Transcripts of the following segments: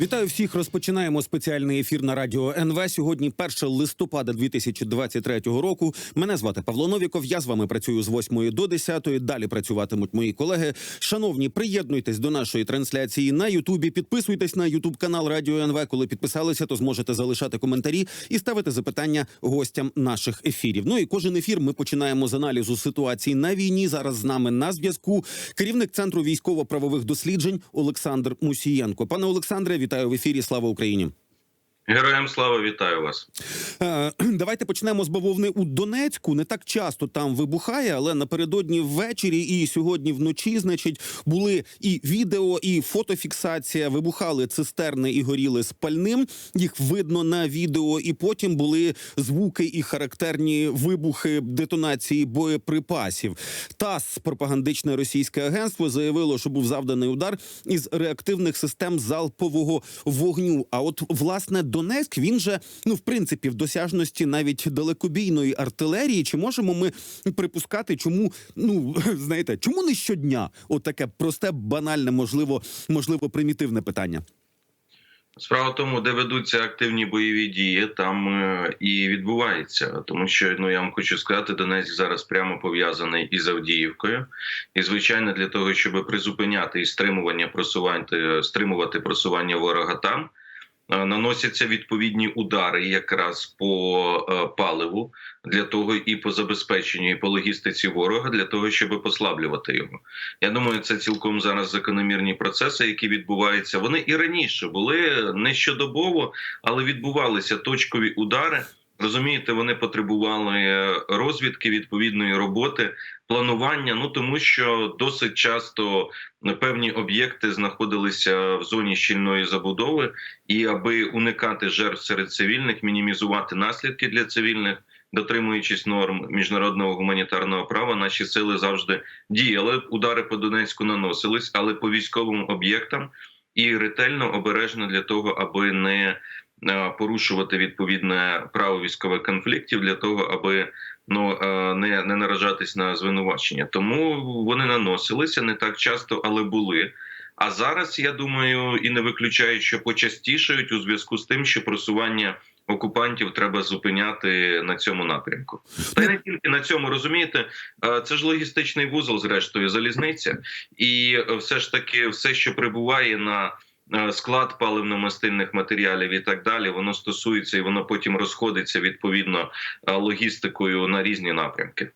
Вітаю всіх. Розпочинаємо спеціальний ефір на радіо НВ. Сьогодні 1 листопада 2023 року. Мене звати Павло Новіков. Я з вами працюю з 8 до 10. Далі працюватимуть мої колеги. Шановні, приєднуйтесь до нашої трансляції на Ютубі. Підписуйтесь на Ютуб канал Радіо НВ. Коли підписалися, то зможете залишати коментарі і ставити запитання гостям наших ефірів. Ну і кожен ефір ми починаємо з аналізу ситуації на війні. Зараз з нами на зв'язку керівник центру військово-правових досліджень Олександр Мусієнко. Пане Олександре, вітаю в ефірі. Слава Україні. Героям слава вітаю вас. Е, Давайте почнемо з бавовни у Донецьку. Не так часто там вибухає, але напередодні ввечері і сьогодні вночі, значить, були і відео, і фотофіксація. Вибухали цистерни і горіли спальним. Їх видно на відео, і потім були звуки і характерні вибухи детонації боєприпасів. ТАСС, пропагандичне російське агентство, заявило, що був завданий удар із реактивних систем залпового вогню. А от власне Донецьк він же ну в принципі в досяжності навіть далекобійної артилерії. Чи можемо ми припускати, чому ну знаєте, чому не щодня? От просте, банальне, можливо, можливо, примітивне питання. Справа в тому, де ведуться активні бойові дії, там е, і відбувається. Тому що ну я вам хочу сказати, Донецьк зараз прямо пов'язаний із Авдіївкою, і звичайно, для того, щоб призупиняти і стримування просування, стримувати просування ворога там. Е, Наносяться відповідні удари якраз по е, паливу для того і по забезпеченню, і по логістиці ворога для того, щоб послаблювати його. Я думаю, це цілком зараз закономірні процеси, які відбуваються. Вони і раніше були не щодобово, але відбувалися точкові удари. Розумієте, вони потребували е, розвідки відповідної роботи, планування. Ну тому що досить часто певні об'єкти знаходилися в зоні щільної забудови, і аби уникати жертв серед цивільних, мінімізувати наслідки для цивільних. Дотримуючись норм міжнародного гуманітарного права, наші сили завжди діяли. Удари по Донецьку наносились, але по військовим об'єктам і ретельно обережно для того, аби не порушувати відповідне право військових конфліктів, для того, аби ну е, не, не наражатись на звинувачення. Тому вони наносилися не так часто, але були. А зараз я думаю, і не виключають, що почастішають у зв'язку з тим, що просування окупантів треба зупиняти на цьому напрямку. Та й не тільки на цьому розумієте, е, це ж логістичний вузол, зрештою, залізниця, і е, все ж таки, все, що прибуває на е, склад паливно-мастильних матеріалів і так далі, воно стосується і воно потім розходиться відповідно е, логістикою на різні напрямки.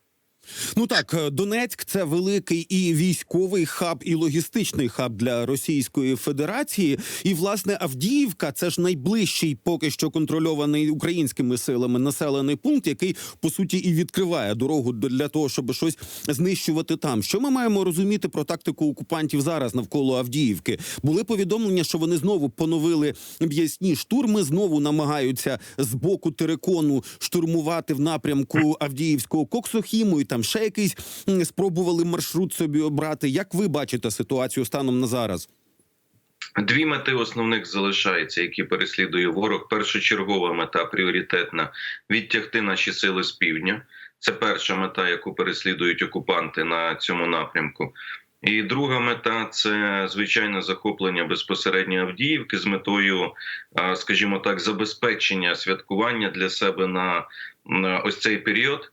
Ну так, е, Донецьк це великий і військовий хаб, і логістичний хаб для Російської Федерації. І власне Авдіївка це ж найближчий, поки що контрольований українськими силами населений пункт, який по суті і відкриває дорогу до- для того, щоб щось знищувати там. Що ми маємо розуміти про тактику окупантів зараз навколо Авдіївки? Були повідомлення, що вони знову поновили м'ясні штурми, знову намагаються з боку терикону штурмувати в напрямку Авдіївського коксохіму і там ще якийсь спробували маршрут собі обрати. Як ви бачите ситуацію станом на зараз? Дві мети основних залишаються, які переслідує ворог. Першочергова мета пріоритетна відтягти наші сили з півдня. Це перша мета, яку переслідують окупанти на цьому напрямку. І друга мета це звичайне захоплення безпосередньо Авдіївки з метою, скажімо так, забезпечення святкування для себе на, ось цей період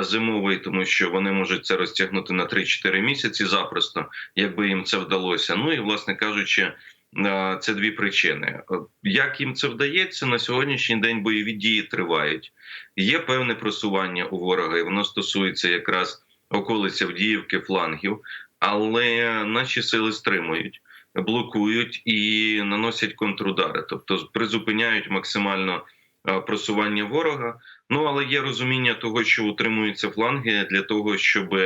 зимовий, тому що вони можуть це розтягнути на 3-4 місяці запросто, якби їм це вдалося. Ну і власне кажучи. Е, Це дві причини. Е, Як їм це вдається на сьогоднішній день? Бойові дії тривають. Є певне просування у ворога, і воно стосується якраз околиць Авдіївки, флангів, але наші сили стримують, блокують і наносять контрудари, тобто призупиняють максимально е, просування ворога. Ну але є розуміння того, що утримуються фланги для того, щоб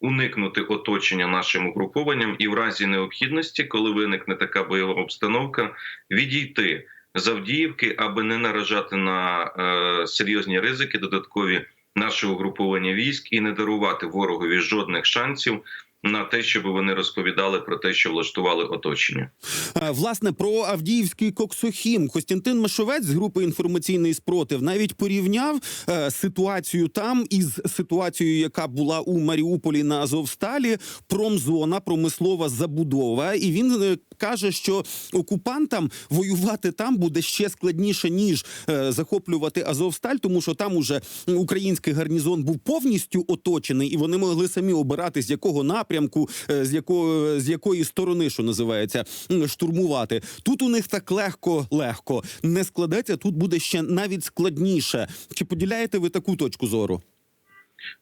уникнути оточення нашим угрупованням і в разі необхідності, коли виникне така бойова обстановка, відійти з Авдіївки, аби не наражати на е, серйозні ризики, додаткові наше угруповання військ і не дарувати ворогові жодних шансів на те, щоб вони розповідали про те, що влаштували оточення. Е, Власне, про Авдіївський Коксохім Костянтин Машовець з групи інформаційний спротив навіть порівняв е, ситуацію там із ситуацією, яка була у Маріуполі на Азовсталі. Промзона, промислова забудова. І він е, каже, що окупантам воювати там буде ще складніше ніж захоплювати Азовсталь, тому що там уже український гарнізон був повністю оточений, і вони могли самі обирати з якого напрямку, е, з якого з якої сторони, що називається, штурмувати. Тут у них так легко, легко не складеться. Тут буде ще навіть складніше. Чи поділяєте ви таку точку зору?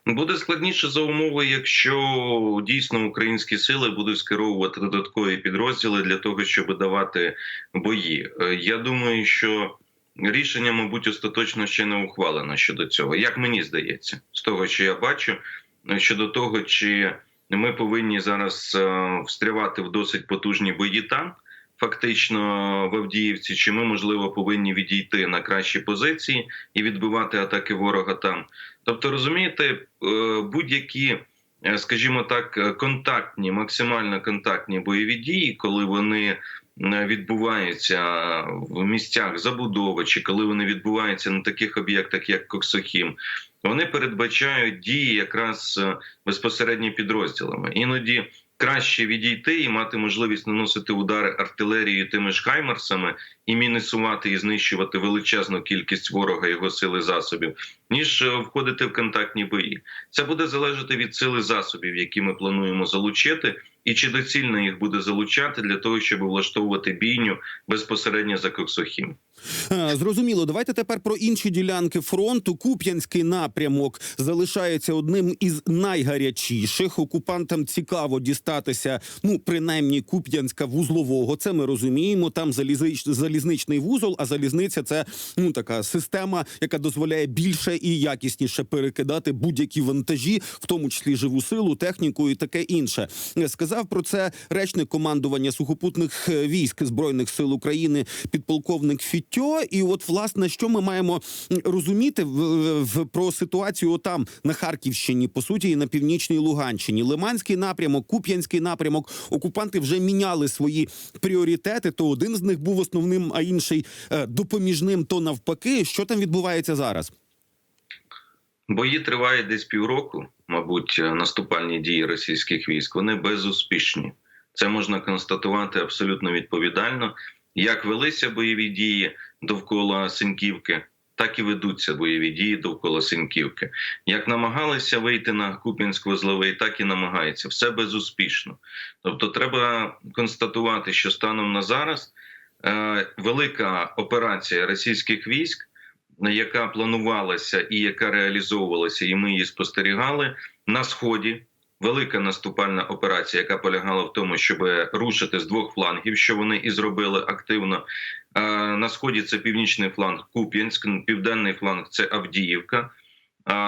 Буде складніше за умови, якщо дійсно українські сили будуть скеровувати додаткові підрозділи для того, щоб давати бої. Е, Я думаю, що рішення, мабуть, остаточно ще не ухвалено щодо цього. Як мені здається, з того, що я бачу, е, щодо того, чи ми повинні зараз е, встрявати в досить потужні бої там. Фактично в Авдіївці, чи ми можливо повинні відійти на кращі позиції і відбивати атаки ворога там. Тобто, розумієте, е, будь-які, е, скажімо так, контактні, максимально контактні бойові дії, коли вони відбуваються в місцях забудови, чи коли вони відбуваються на таких об'єктах, як Коксохім, вони передбачають дії якраз е, безпосередньо підрозділами. Іноді краще відійти і мати можливість наносити удари артилерією тими ж хаймарсами і мінусувати і знищувати величезну кількість ворога його сили засобів, ніж е, входити в контактні бої. Це буде залежати від сили засобів, які ми плануємо залучити, і чи доцільно їх буде залучати для того, щоб влаштовувати бійню безпосередньо за Коксохім. Зрозуміло, давайте тепер про інші ділянки фронту. Куп'янський напрямок залишається одним із найгарячіших. Окупантам цікаво дістатися, ну принаймні Куп'янська вузлового. Це ми розуміємо. Там залізнич, залізничний вузол, а залізниця це ну така система, яка дозволяє більше і якісніше перекидати будь-які вантажі, в тому числі живу силу, техніку і таке інше. Е, Сказав про це речник командування сухопутних е, військ збройних сил України, підполковник Фітьо. І от власне, що ми маємо розуміти в, в про ситуацію там на Харківщині, по суті, і на північній Луганщині, Лиманський напрямок, Куп'янський напрямок. Окупанти вже міняли свої пріоритети. То один з них був основним, а інший е, допоміжним. То навпаки, що там відбувається зараз? Бої тривають десь півроку, мабуть, е, наступальні дії російських військ. Вони безуспішні. Це можна констатувати абсолютно відповідально. Як велися бойові дії довкола Синьківки, так і ведуться бойові дії довкола Синьківки. Як намагалися вийти на Куп'янськ-Вузловий, так і намагаються. Все безуспішно. Тобто, треба констатувати, що станом на зараз е, велика операція російських військ яка планувалася і яка реалізовувалася, і ми її спостерігали на сході. Велика наступальна операція, яка полягала в тому, щоб рушити з двох флангів, що вони і зробили активно. На сході це північний фланг Куп'янськ, південний фланг це Авдіївка.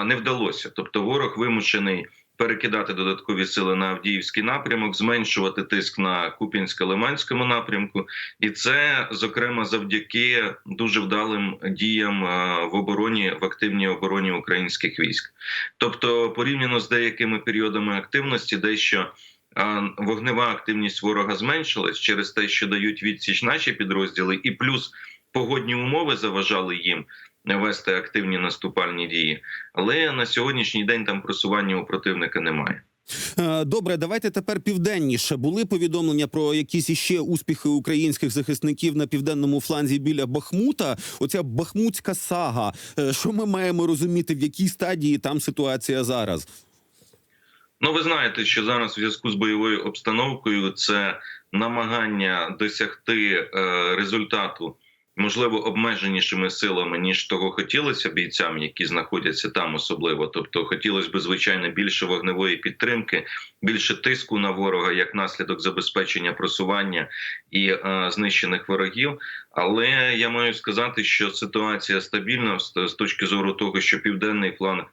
Не вдалося. Тобто, ворог вимушений перекидати додаткові сили на Авдіївський напрямок, зменшувати тиск на Куп'янсько-Лиманському напрямку, і це зокрема завдяки дуже вдалим діям е, в обороні в активній обороні українських військ. Тобто, порівняно з деякими періодами активності, дещо е, вогнева активність ворога зменшилась через те, що дають відсіч наші підрозділи, і плюс погодні умови заважали їм. Вести активні наступальні дії, але на сьогоднішній день там просування у противника немає. Е, Добре, давайте тепер південніше. Були повідомлення про якісь іще успіхи українських захисників на південному фланзі біля Бахмута. Оця бахмутська сага. Е, Що ми маємо розуміти, в якій стадії там ситуація зараз? Ну, ви знаєте, що зараз у зв'язку з бойовою обстановкою це намагання досягти е, результату. Можливо, обмеженішими силами ніж того хотілося бійцям, які знаходяться там, особливо. Тобто, хотілося б звичайно більше вогневої підтримки, більше тиску на ворога як наслідок забезпечення просування і е, знищених ворогів. Але я маю сказати, що ситуація стабільна з, точки зору того, що південний фланг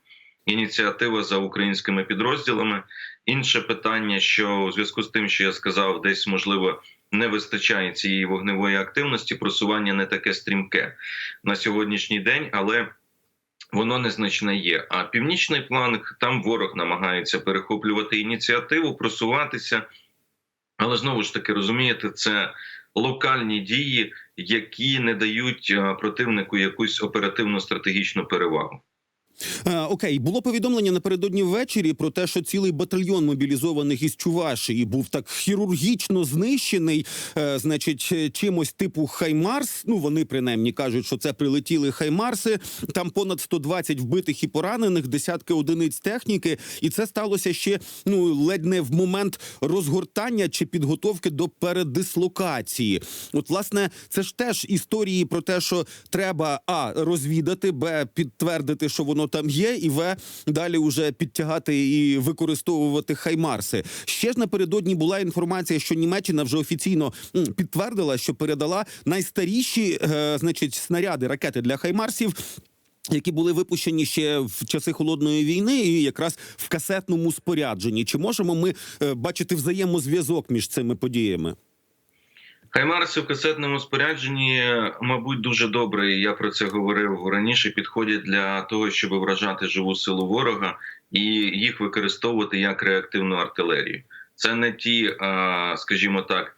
ініціатива за українськими підрозділами. Інше питання, що у зв'язку з тим, що я сказав, десь можливо не вистачає цієї вогневої активності. Просування не таке стрімке на сьогоднішній день, але Воно незначне є. А північний фланг там ворог намагається перехоплювати ініціативу, просуватися. Але знову ж таки розумієте, це локальні дії, які не дають е, противнику якусь оперативну стратегічну перевагу. Е, окей, було повідомлення напередодні ввечері про те, що цілий батальйон мобілізованих із Чувашії був так хірургічно знищений, е, значить, е, чимось типу Хаймарс. Ну вони принаймні кажуть, що це прилетіли Хаймарси. Там понад 120 вбитих і поранених, десятки одиниць техніки, і це сталося ще ну ледь не в момент розгортання чи підготовки до передислокації. От, власне, це ж теж історії про те, що треба а розвідати, б підтвердити, що воно там є, і в далі вже підтягати і використовувати хаймарси. Ще ж напередодні була інформація, що Німеччина вже офіційно підтвердила, що передала найстаріші, е, значить, снаряди ракети для хаймарсів. Які були випущені ще в часи холодної війни, і якраз в касетному спорядженні. Чи можемо ми е, бачити взаємозв'язок між цими подіями? Хаймарси в касетному спорядженні, мабуть, дуже добре. і Я про це говорив раніше. Підходять для того, щоб вражати живу силу ворога і їх використовувати як реактивну артилерію. Це не ті, скажімо так,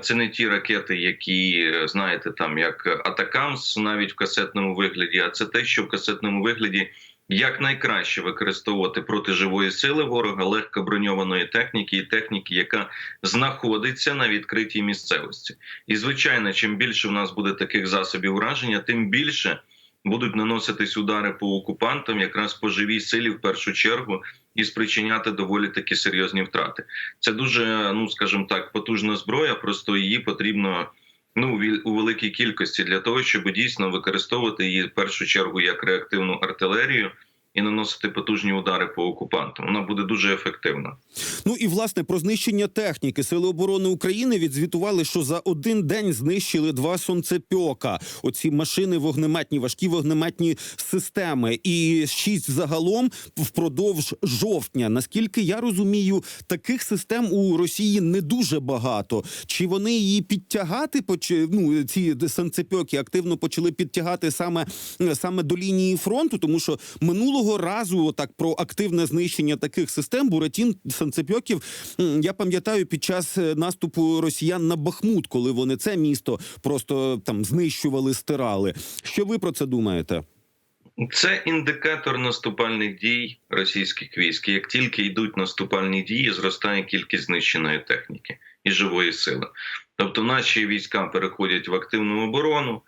це не ті ракети, які знаєте, там як Атакамс, навіть в касетному вигляді, а це те, що в касетному вигляді якнайкраще використовувати проти живої сили ворога легкоброньованої техніки і техніки, яка знаходиться на відкритій місцевості. І звичайно, чим більше в нас буде таких засобів ураження, тим більше будуть наноситись удари по окупантам, якраз по живій силі в першу чергу, і спричиняти доволі такі серйозні втрати. Це дуже, ну скажімо так, потужна зброя. Просто її потрібно. Ну, у великій кількості для того, щоб дійсно використовувати її в першу чергу як реактивну артилерію і наносити потужні удари по окупантам. Вона буде дуже ефективна. Ну і власне про знищення техніки сили оборони України відзвітували, що за один день знищили два сонцепьока. Оці машини вогнеметні, важкі вогнеметні системи, і шість загалом впродовж жовтня. Наскільки я розумію, таких систем у Росії не дуже багато. Чи вони її підтягати ну, ці санцепьоки активно почали підтягати саме, саме до лінії фронту, тому що минулого разу так про активне знищення таких систем Буратін санцепьоків я пам'ятаю під час е, наступу росіян на Бахмут, коли вони це місто просто там знищували, стирали. Що ви про це думаєте? Це індикатор наступальних дій російських військ. Як тільки йдуть наступальні дії, зростає кількість знищеної техніки і живої сили. Тобто, наші війська переходять в активну оборону.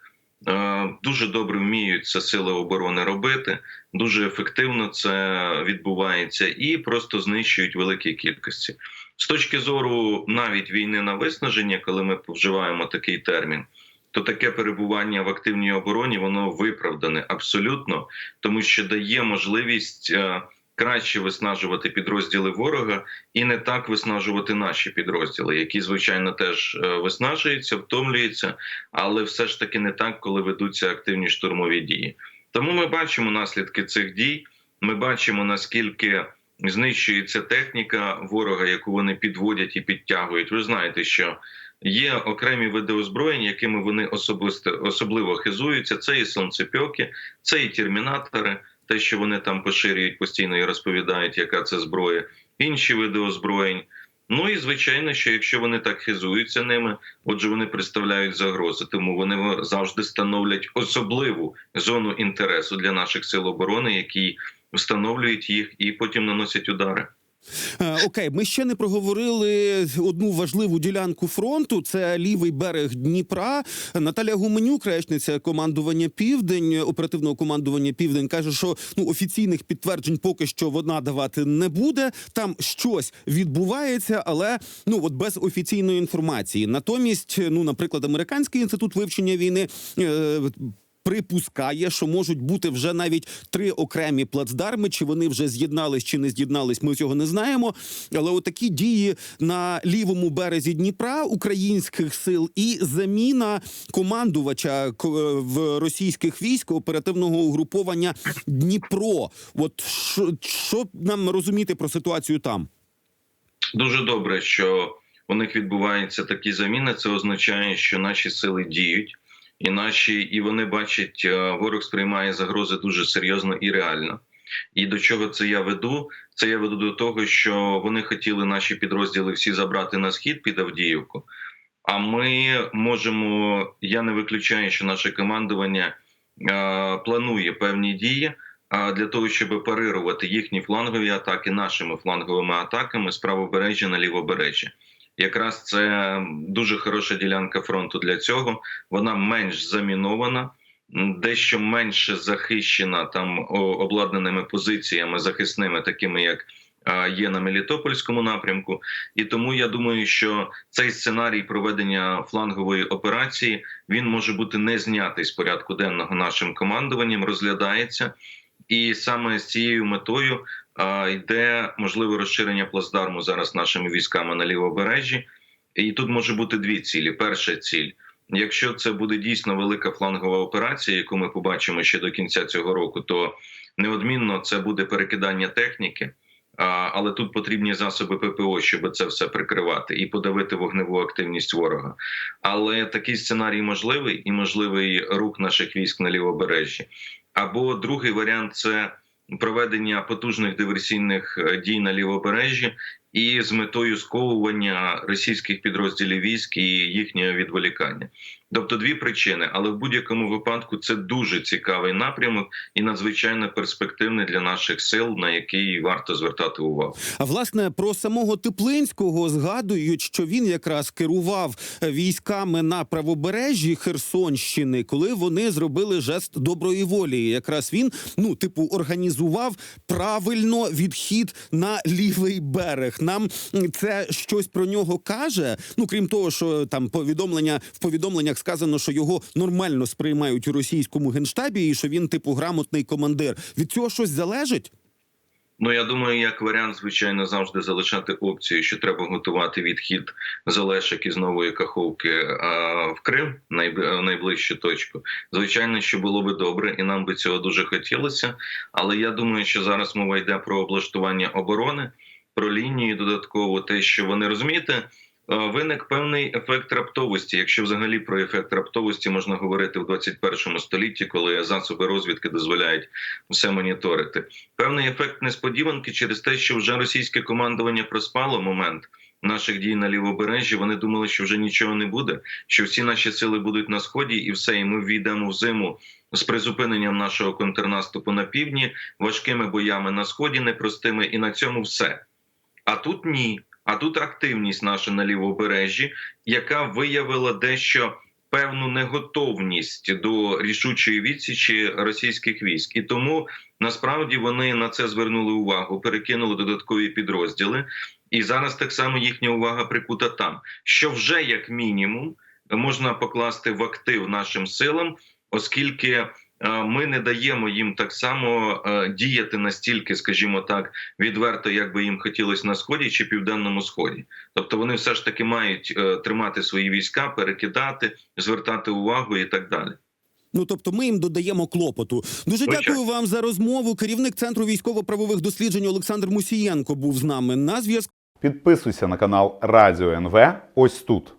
Е, Дуже добре вміють це сили оборони робити, дуже ефективно це відбувається і просто знищують великі кількості. З точки зору навіть війни на виснаження, коли ми вживаємо такий термін, то таке перебування в активній обороні воно виправдане абсолютно, тому що дає можливість е, краще виснажувати підрозділи ворога і не так виснажувати наші підрозділи, які звичайно теж е, виснажуються, втомлюються, але все ж таки не так, коли ведуться активні штурмові дії. Тому ми бачимо наслідки цих дій. Ми бачимо наскільки знищується техніка ворога, яку вони підводять і підтягують. Ви знаєте, що є окремі види озброєнь, якими вони особисто особливо хизуються. Це і сонцепьоки, це і термінатори, те, що вони там поширюють постійно і розповідають, яка це зброя, інші види озброєнь. Ну і звичайно, що якщо вони так хизуються ними, отже, вони представляють загрози, тому вони завжди становлять особливу зону інтересу для наших сил оборони, які встановлюють їх і потім наносять удари. Е, Окей, ми ще не проговорили одну важливу ділянку фронту. Це лівий берег Дніпра. Наталя Гуменюк, речниця командування Південь, оперативного командування Південь, каже, що ну офіційних підтверджень поки що вона давати не буде. Там щось відбувається, але ну от без офіційної інформації. Натомість, ну, наприклад, американський інститут вивчення війни. Е, Припускає, що можуть бути вже навіть три окремі плацдарми. Чи вони вже з'єднались, чи не з'єднались, ми цього не знаємо. Але отакі дії на лівому березі Дніпра українських сил і заміна командувача ко- в російських військ оперативного угруповання Дніпро. От що нам розуміти про ситуацію там? Дуже добре, що у них відбуваються такі заміни. Це означає, що наші сили діють, і наші, і вони бачать, е, ворог сприймає загрози дуже серйозно і реально. І до чого це я веду? Це я веду до того, що вони хотіли наші підрозділи всі забрати на схід під Авдіївку. А ми можемо. Я не виключаю, що наше командування е, планує певні дії а, для того, щоб парирувати їхні флангові атаки нашими фланговими атаками з правобережжя на лівобережжя. Якраз це дуже хороша ділянка фронту для цього. Вона менш замінована, дещо менше захищена там обладнаними позиціями захисними, такими як є на Мелітопольському напрямку. І тому я думаю, що цей сценарій проведення флангової операції він може бути не знятий з порядку денного нашим командуванням, розглядається. І саме з цією метою йде можливе розширення плацдарму зараз нашими військами на лівобережжі. І тут може бути дві цілі. Перша ціль. Якщо це буде дійсно велика флангова операція, яку ми побачимо ще до кінця цього року, то неодмінно це буде перекидання техніки. Але тут потрібні засоби ППО, щоб це все прикривати і подавити вогневу активність ворога. Але такий сценарій можливий і можливий рух наших військ на лівобережжі. Або другий варіант це проведення потужних диверсійних е, дій на лівобережжі і з метою сковування російських підрозділів військ і їхнього відволікання. Тобто дві причини, але в будь-якому випадку це дуже цікавий напрямок і надзвичайно перспективний для наших сил, на який варто звертати увагу. А власне про самого Теплинського згадують, що він якраз керував е, військами на правобережжі Херсонщини, коли вони зробили жест доброї волі. Якраз він, ну типу, організував правильно відхід на лівий берег. Нам це щось про нього каже. Ну крім того, що там повідомлення в повідомленнях сказано, що його нормально сприймають у російському генштабі, і що він, типу, грамотний командир. Від цього щось залежить? Ну я думаю, як варіант, звичайно, завжди залишати опцію, що треба готувати відхід з із нової Каховки в Крим, найб- найближчу точку. Звичайно, що було би добре, і нам би цього дуже хотілося. Але я думаю, що зараз мова йде про облаштування оборони, про лінії додатково, те, що вони розумієте. Е, Виник певний ефект раптовості, якщо взагалі про ефект раптовості можна говорити в 21 столітті, коли засоби розвідки дозволяють все моніторити певний ефект несподіванки через те, що вже російське командування проспало момент наших дій на лівобережжі. Вони думали, що вже нічого не буде, що всі наші сили будуть на сході, і все, і ми війдемо в зиму з призупиненням нашого контрнаступу на півдні, важкими боями на сході, непростими, і на цьому все. А тут ні. А тут активність наша на лівобережжі, яка виявила дещо певну неготовність до рішучої відсічі російських військ, і тому насправді вони на це звернули увагу, перекинули додаткові підрозділи, і зараз так само їхня увага прикута там, що вже як мінімум можна покласти в актив нашим силам, оскільки ми не даємо їм так само е, діяти настільки, скажімо так, відверто, як би їм хотілося на сході чи південному сході. Тобто вони все ж таки мають е, тримати свої війська, перекидати, звертати увагу і так далі. Ну тобто, ми їм додаємо клопоту. Дуже Звичайно. дякую вам за розмову. Керівник центру військово-правових досліджень Олександр Мусієнко був з нами на зв'язку. Підписуйся на канал Радіо НВ ось тут.